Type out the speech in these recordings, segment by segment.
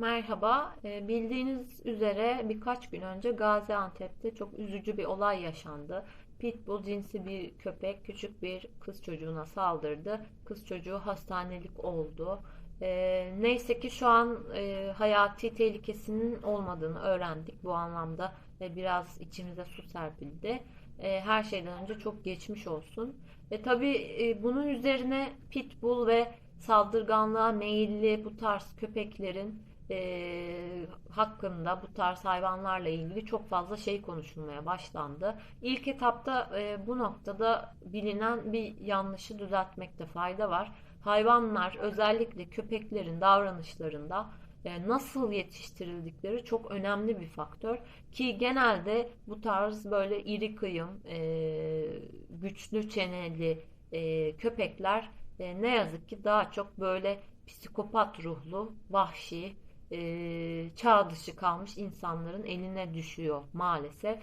Merhaba. Ee, Bildiğiniz üzere birkaç gün önce Gaziantep'te çok üzücü bir olay yaşandı. Pitbull cinsi bir köpek küçük bir kız çocuğuna saldırdı. Kız çocuğu hastanelik oldu. Ee, neyse ki şu an e, hayati tehlikesinin olmadığını öğrendik. Bu anlamda e, biraz içimize su serpildi. E, her şeyden önce çok geçmiş olsun. E, tabii e, bunun üzerine Pitbull ve saldırganlığa meyilli bu tarz köpeklerin e, hakkında bu tarz hayvanlarla ilgili çok fazla şey konuşulmaya başlandı. İlk etapta e, bu noktada bilinen bir yanlışı düzeltmekte fayda var. Hayvanlar özellikle köpeklerin davranışlarında e, nasıl yetiştirildikleri çok önemli bir faktör ki genelde bu tarz böyle iri kıyım, e, güçlü çeneli e, köpekler ne yazık ki daha çok böyle psikopat ruhlu, vahşi, e, çağ dışı kalmış insanların eline düşüyor maalesef.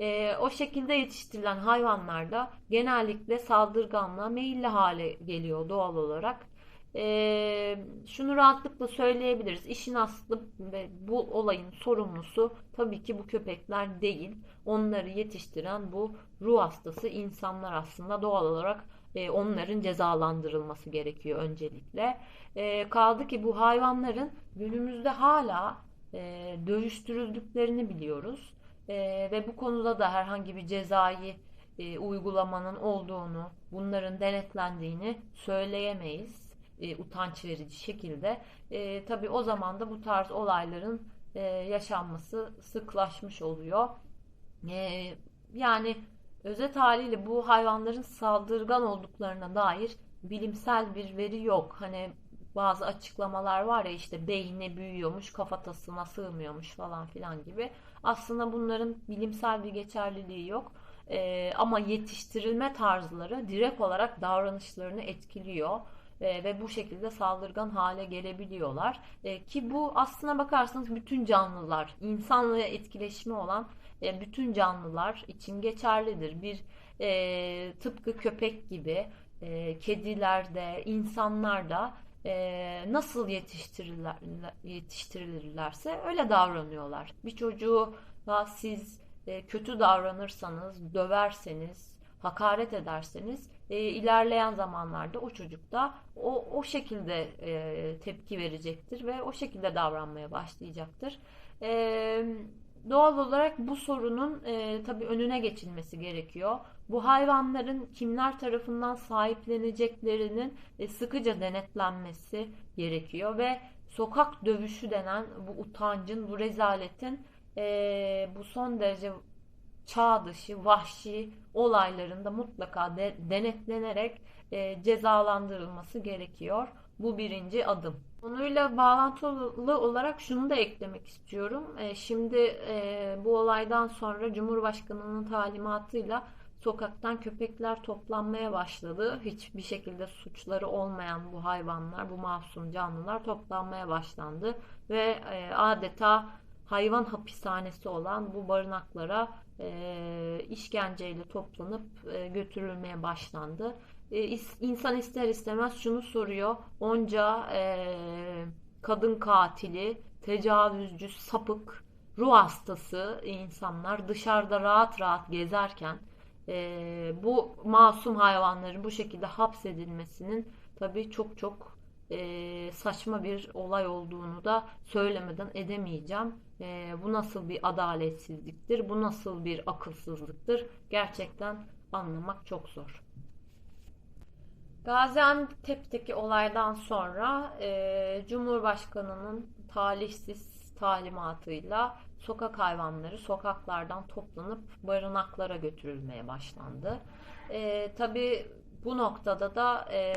E, o şekilde yetiştirilen hayvanlarda genellikle saldırganlığa meyilli hale geliyor doğal olarak. E, şunu rahatlıkla söyleyebiliriz. İşin aslı ve bu olayın sorumlusu tabii ki bu köpekler değil. Onları yetiştiren bu ruh hastası insanlar aslında doğal olarak e, onların cezalandırılması gerekiyor öncelikle. E, kaldı ki bu hayvanların günümüzde hala e, dövüştürüldüklerini biliyoruz. E, ve bu konuda da herhangi bir cezai uygulamanın olduğunu, bunların denetlendiğini söyleyemeyiz e, utanç verici şekilde. E, tabii o zaman da bu tarz olayların e, yaşanması sıklaşmış oluyor. E, yani özet haliyle bu hayvanların saldırgan olduklarına dair bilimsel bir veri yok. Hani bazı açıklamalar var ya işte beyni büyüyormuş, kafatasına sığmıyormuş falan filan gibi. Aslında bunların bilimsel bir geçerliliği yok. Ee, ama yetiştirilme tarzları direkt olarak davranışlarını etkiliyor. E, ve bu şekilde saldırgan hale gelebiliyorlar. E, ki bu aslına bakarsanız bütün canlılar, insanla etkileşimi olan e, bütün canlılar için geçerlidir. Bir e, tıpkı köpek gibi e, kedilerde, insanlarda e, nasıl yetiştirirler, yetiştirilirlerse öyle davranıyorlar. Bir çocuğu siz e, kötü davranırsanız, döverseniz, hakaret ederseniz e, ilerleyen zamanlarda o çocuk da o, o şekilde e, tepki verecektir ve o şekilde davranmaya başlayacaktır. E, doğal olarak bu sorunun e, tabii önüne geçilmesi gerekiyor. Bu hayvanların kimler tarafından sahipleneceklerinin e, sıkıca denetlenmesi gerekiyor ve sokak dövüşü denen bu utancın, bu rezaletin e, bu son derece çağ dışı, vahşi olaylarında mutlaka de, denetlenerek e, cezalandırılması gerekiyor. Bu birinci adım. Konuyla bağlantılı olarak şunu da eklemek istiyorum. E, şimdi e, bu olaydan sonra Cumhurbaşkanı'nın talimatıyla sokaktan köpekler toplanmaya başladı. Hiçbir şekilde suçları olmayan bu hayvanlar, bu masum canlılar toplanmaya başlandı ve e, adeta hayvan hapishanesi olan bu barınaklara işkenceyle toplanıp götürülmeye başlandı. E, insan ister istemez şunu soruyor. Onca e, kadın katili, tecavüzcü, sapık, ruh hastası insanlar dışarıda rahat rahat gezerken e, bu masum hayvanların bu şekilde hapsedilmesinin tabii çok çok e, saçma bir olay olduğunu da söylemeden edemeyeceğim. E, bu nasıl bir adaletsizliktir, bu nasıl bir akılsızlıktır gerçekten anlamak çok zor. Gaziantep'teki olaydan sonra e, Cumhurbaşkanı'nın talihsiz talimatıyla sokak hayvanları sokaklardan toplanıp barınaklara götürülmeye başlandı. E, Tabi bu noktada da e,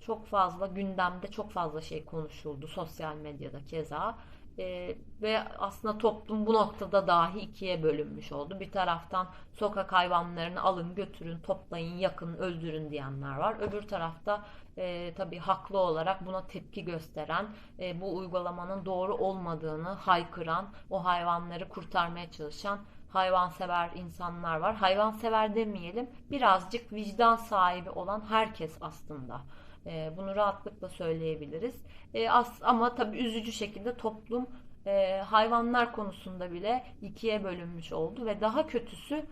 çok fazla gündemde çok fazla şey konuşuldu sosyal medyada keza. E, ve aslında toplum bu noktada dahi ikiye bölünmüş oldu. Bir taraftan sokak hayvanlarını alın götürün, toplayın, yakın, öldürün diyenler var. Öbür tarafta e, tabii haklı olarak buna tepki gösteren, e, bu uygulamanın doğru olmadığını haykıran, o hayvanları kurtarmaya çalışan hayvansever insanlar var. Hayvansever demeyelim, birazcık vicdan sahibi olan herkes aslında E, bunu rahatlıkla söyleyebiliriz. E, as, ama tabii üzücü şekilde toplum e, hayvanlar konusunda bile ikiye bölünmüş oldu ve daha kötüsü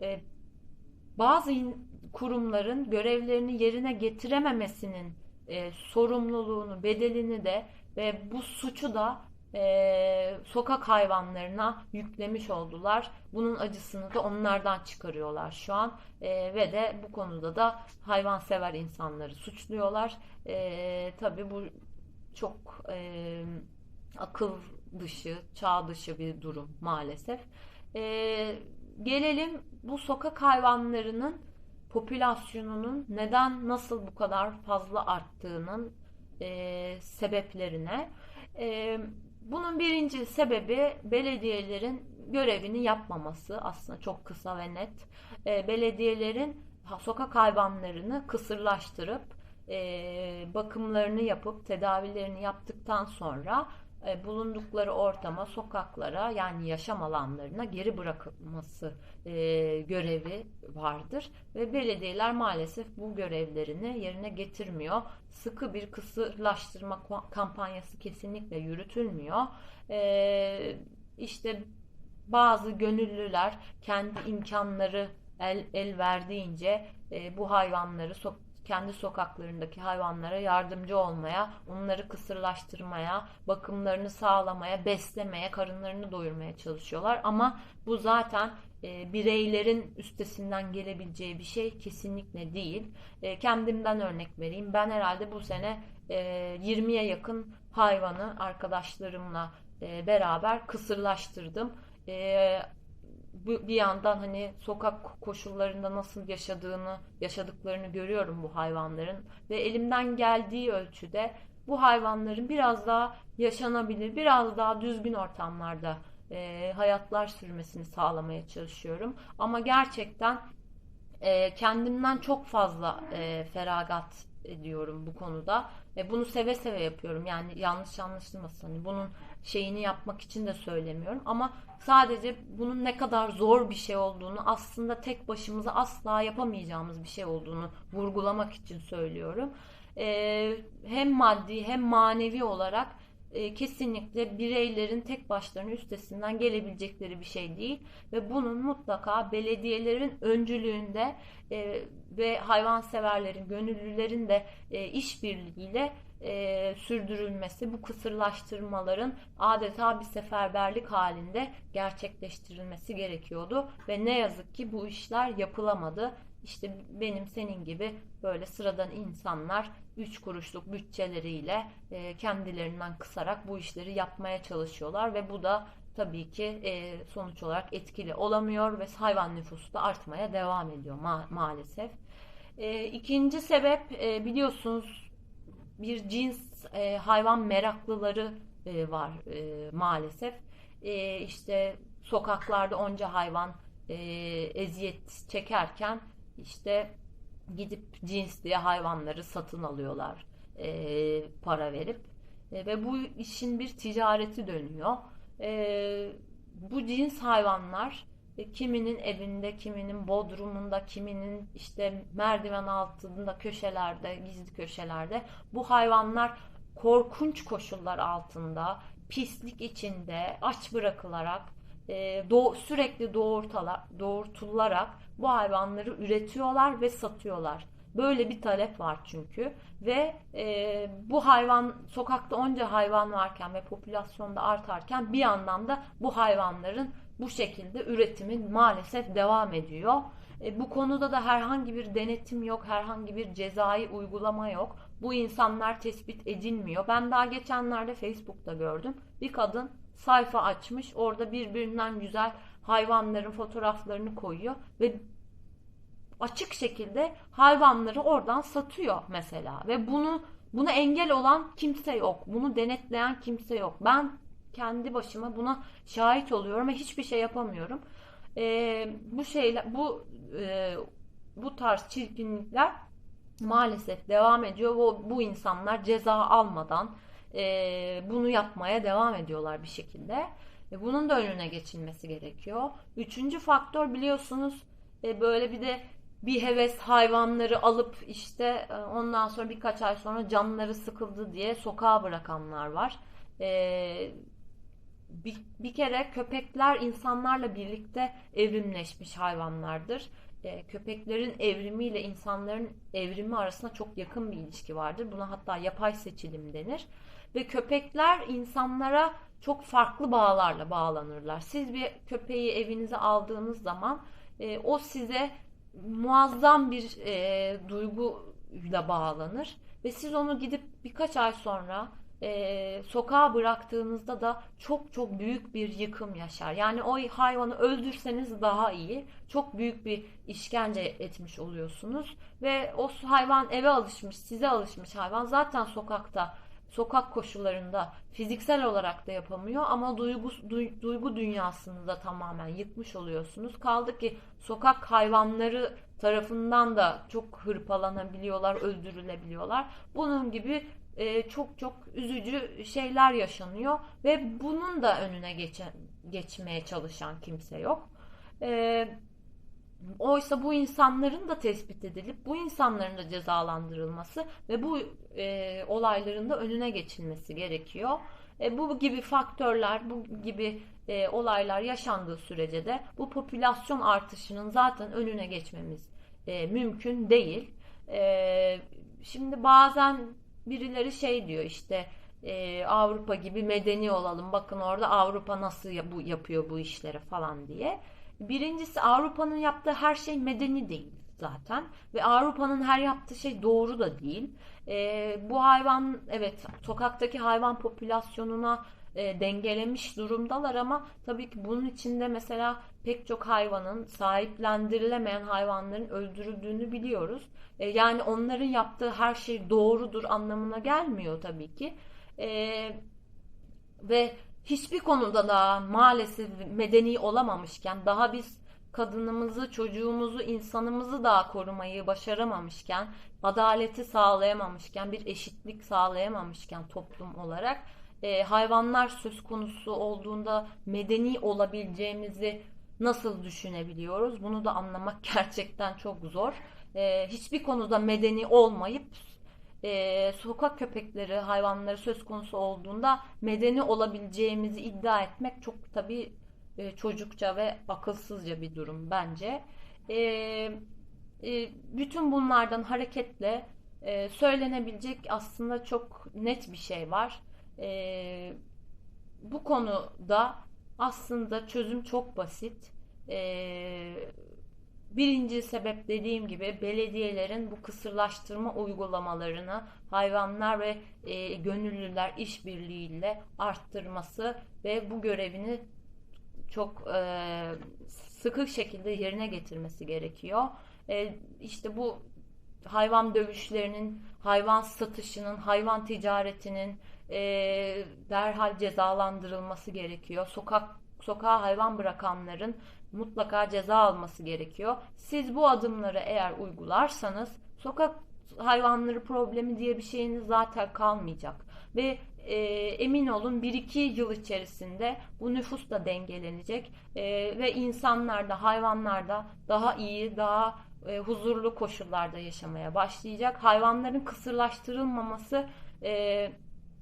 e, bazı kurumların görevlerini yerine getirememesinin e, sorumluluğunu, bedelini de ve bu suçu da e, sokak hayvanlarına yüklemiş oldular. Bunun acısını da onlardan çıkarıyorlar şu an e, ve de bu konuda da hayvansever insanları suçluyorlar. E, tabii bu çok e, akıl dışı, çağ dışı bir durum maalesef. E, gelelim bu sokak hayvanlarının popülasyonunun neden nasıl bu kadar fazla arttığının e, sebeplerine. E, bunun birinci sebebi belediyelerin görevini yapmaması aslında çok kısa ve net. E, belediyelerin sokak hayvanlarını kısırlaştırıp e, bakımlarını yapıp tedavilerini yaptıktan sonra bulundukları ortama, sokaklara yani yaşam alanlarına geri bırakılması e, görevi vardır. Ve belediyeler maalesef bu görevlerini yerine getirmiyor. Sıkı bir kısırlaştırma kampanyası kesinlikle yürütülmüyor. E, işte bazı gönüllüler kendi imkanları el, el verdiğince e, bu hayvanları sok kendi sokaklarındaki hayvanlara yardımcı olmaya, onları kısırlaştırmaya, bakımlarını sağlamaya, beslemeye, karınlarını doyurmaya çalışıyorlar. Ama bu zaten e, bireylerin üstesinden gelebileceği bir şey kesinlikle değil. E, kendimden örnek vereyim. Ben herhalde bu sene e, 20'ye yakın hayvanı arkadaşlarımla e, beraber kısırlaştırdım. E, bir yandan hani sokak koşullarında nasıl yaşadığını, yaşadıklarını görüyorum bu hayvanların ve elimden geldiği ölçüde bu hayvanların biraz daha yaşanabilir, biraz daha düzgün ortamlarda e, hayatlar sürmesini sağlamaya çalışıyorum. Ama gerçekten e, kendimden çok fazla e, feragat ediyorum bu konuda ve bunu seve seve yapıyorum. Yani yanlış anlaşılmasın. Hani bunun şeyini yapmak için de söylemiyorum ama sadece bunun ne kadar zor bir şey olduğunu aslında tek başımıza asla yapamayacağımız bir şey olduğunu vurgulamak için söylüyorum. Ee, hem maddi hem manevi olarak e, kesinlikle bireylerin tek başlarına üstesinden gelebilecekleri bir şey değil ve bunun mutlaka belediyelerin öncülüğünde e, ve hayvanseverlerin, gönüllülerin de e, işbirliğiyle e, sürdürülmesi, bu kısırlaştırmaların adeta bir seferberlik halinde gerçekleştirilmesi gerekiyordu ve ne yazık ki bu işler yapılamadı. İşte benim senin gibi böyle sıradan insanlar 3 kuruşluk bütçeleriyle e, kendilerinden kısarak bu işleri yapmaya çalışıyorlar ve bu da tabii ki e, sonuç olarak etkili olamıyor ve hayvan nüfusu da artmaya devam ediyor ma- maalesef. E, ikinci sebep e, biliyorsunuz bir cins e, hayvan meraklıları e, var e, maalesef. E, işte sokaklarda onca hayvan e, eziyet çekerken işte gidip cins diye hayvanları satın alıyorlar e, para verip e, ve bu işin bir ticareti dönüyor. E, bu cins hayvanlar e, kiminin evinde, kiminin bodrumunda, kiminin işte merdiven altında, köşelerde, gizli köşelerde bu hayvanlar korkunç koşullar altında, pislik içinde, aç bırakılarak, e, doğ, sürekli doğurtalar, doğurtularak bu hayvanları üretiyorlar ve satıyorlar. Böyle bir talep var çünkü ve e, bu hayvan sokakta onca hayvan varken ve popülasyonda artarken bir yandan da bu hayvanların bu şekilde üretimi maalesef devam ediyor. E, bu konuda da herhangi bir denetim yok, herhangi bir cezai uygulama yok. Bu insanlar tespit edilmiyor. Ben daha geçenlerde Facebook'ta gördüm. Bir kadın sayfa açmış. Orada birbirinden güzel hayvanların fotoğraflarını koyuyor ve açık şekilde hayvanları oradan satıyor mesela ve bunu buna engel olan kimse yok. Bunu denetleyen kimse yok. Ben kendi başıma buna şahit oluyorum ve hiçbir şey yapamıyorum. Ee, bu şeyler bu e, bu tarz çirkinlikler maalesef devam ediyor. Bu, bu insanlar ceza almadan e, bunu yapmaya devam ediyorlar bir şekilde. E, bunun da önüne geçilmesi gerekiyor. Üçüncü faktör biliyorsunuz e, böyle bir de bir heves hayvanları alıp işte e, ondan sonra birkaç ay sonra canları sıkıldı diye sokağa bırakanlar var. E, bir, bir kere köpekler insanlarla birlikte evrimleşmiş hayvanlardır. E, köpeklerin evrimiyle insanların evrimi arasında çok yakın bir ilişki vardır. Buna hatta yapay seçilim denir. Ve köpekler insanlara çok farklı bağlarla bağlanırlar. Siz bir köpeği evinize aldığınız zaman e, o size muazzam bir e, duyguyla bağlanır ve siz onu gidip birkaç ay sonra e, sokağa bıraktığınızda da çok çok büyük bir yıkım yaşar. Yani o hayvanı öldürseniz daha iyi. Çok büyük bir işkence etmiş oluyorsunuz ve o hayvan eve alışmış, size alışmış hayvan zaten sokakta sokak koşullarında fiziksel olarak da yapamıyor ama duygu, duygu dünyasını da tamamen yıkmış oluyorsunuz. Kaldı ki sokak hayvanları tarafından da çok hırpalanabiliyorlar, öldürülebiliyorlar. Bunun gibi e, çok çok üzücü şeyler yaşanıyor ve bunun da önüne geçen, geçmeye çalışan kimse yok. E, oysa bu insanların da tespit edilip bu insanların da cezalandırılması ve bu e, olayların da önüne geçilmesi gerekiyor. E, bu gibi faktörler, bu gibi e, olaylar yaşandığı sürece de bu popülasyon artışının zaten önüne geçmemiz e, mümkün değil. E, şimdi bazen birileri şey diyor işte e, Avrupa gibi medeni olalım. Bakın orada Avrupa nasıl bu yapıyor bu işleri falan diye. Birincisi Avrupa'nın yaptığı her şey medeni değil zaten ve Avrupa'nın her yaptığı şey doğru da değil. E, bu hayvan evet sokaktaki hayvan popülasyonuna e, dengelemiş durumdalar ama tabii ki bunun içinde mesela pek çok hayvanın sahiplendirilemeyen hayvanların öldürüldüğünü biliyoruz. E, yani onların yaptığı her şey doğrudur anlamına gelmiyor tabii ki. E, ve hiçbir konuda da maalesef medeni olamamışken daha biz kadınımızı, çocuğumuzu, insanımızı daha korumayı başaramamışken, adaleti sağlayamamışken, bir eşitlik sağlayamamışken toplum olarak e, hayvanlar söz konusu olduğunda medeni olabileceğimizi nasıl düşünebiliyoruz? Bunu da anlamak gerçekten çok zor. E, hiçbir konuda medeni olmayıp e, sokak köpekleri, hayvanları söz konusu olduğunda medeni olabileceğimizi iddia etmek çok tabii e, çocukça ve akılsızca bir durum bence. E, e, bütün bunlardan hareketle e, söylenebilecek aslında çok net bir şey var. E, bu konuda aslında çözüm çok basit. E, birinci sebep dediğim gibi belediyelerin bu kısırlaştırma uygulamalarını hayvanlar ve e, gönüllüler işbirliğiyle arttırması ve bu görevini çok e, sıkı şekilde yerine getirmesi gerekiyor. E, işte bu hayvan dövüşlerinin, hayvan satışının, hayvan ticaretinin e, derhal cezalandırılması gerekiyor. Sokak sokağa hayvan bırakanların mutlaka ceza alması gerekiyor. Siz bu adımları eğer uygularsanız sokak hayvanları problemi diye bir şeyiniz zaten kalmayacak. Ve e, emin olun 1-2 yıl içerisinde bu nüfus da dengelenecek e, ve insanlar da hayvanlar da daha iyi, daha e, huzurlu koşullarda yaşamaya başlayacak. Hayvanların kısırlaştırılmaması e,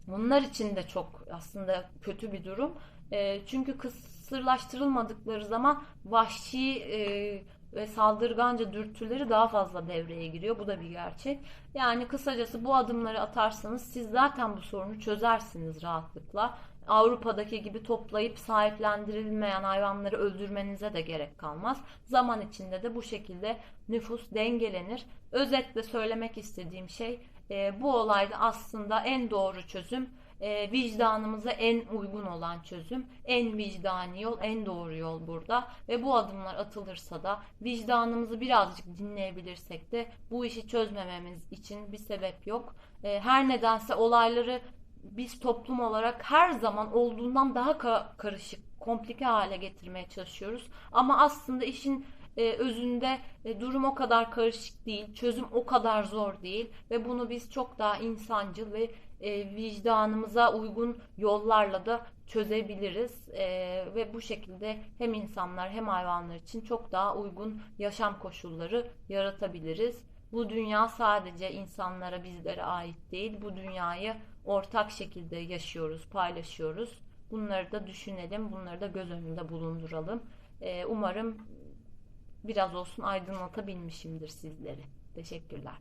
onlar için de çok aslında kötü bir durum. E, çünkü kısırlaştırılmadıkları zaman vahşi e, ve saldırganca dürtüleri daha fazla devreye giriyor. Bu da bir gerçek. Yani kısacası bu adımları atarsanız siz zaten bu sorunu çözersiniz rahatlıkla. Avrupa'daki gibi toplayıp sahiplendirilmeyen hayvanları öldürmenize de gerek kalmaz. Zaman içinde de bu şekilde nüfus dengelenir. Özetle söylemek istediğim şey e, bu olayda aslında en doğru çözüm e, vicdanımıza en uygun olan çözüm, en vicdani yol, en doğru yol burada. Ve bu adımlar atılırsa da vicdanımızı birazcık dinleyebilirsek de bu işi çözmememiz için bir sebep yok. E, her nedense olayları biz toplum olarak her zaman olduğundan daha ka- karışık, komplike hale getirmeye çalışıyoruz. Ama aslında işin e, özünde e, durum o kadar karışık değil, çözüm o kadar zor değil ve bunu biz çok daha insancıl ve e, vicdanımıza uygun yollarla da çözebiliriz E, ve bu şekilde hem insanlar hem hayvanlar için çok daha uygun yaşam koşulları yaratabiliriz. Bu dünya sadece insanlara, bizlere ait değil. Bu dünyayı ortak şekilde yaşıyoruz, paylaşıyoruz. Bunları da düşünelim, bunları da göz önünde bulunduralım. E, umarım biraz olsun aydınlatabilmişimdir sizleri. Teşekkürler.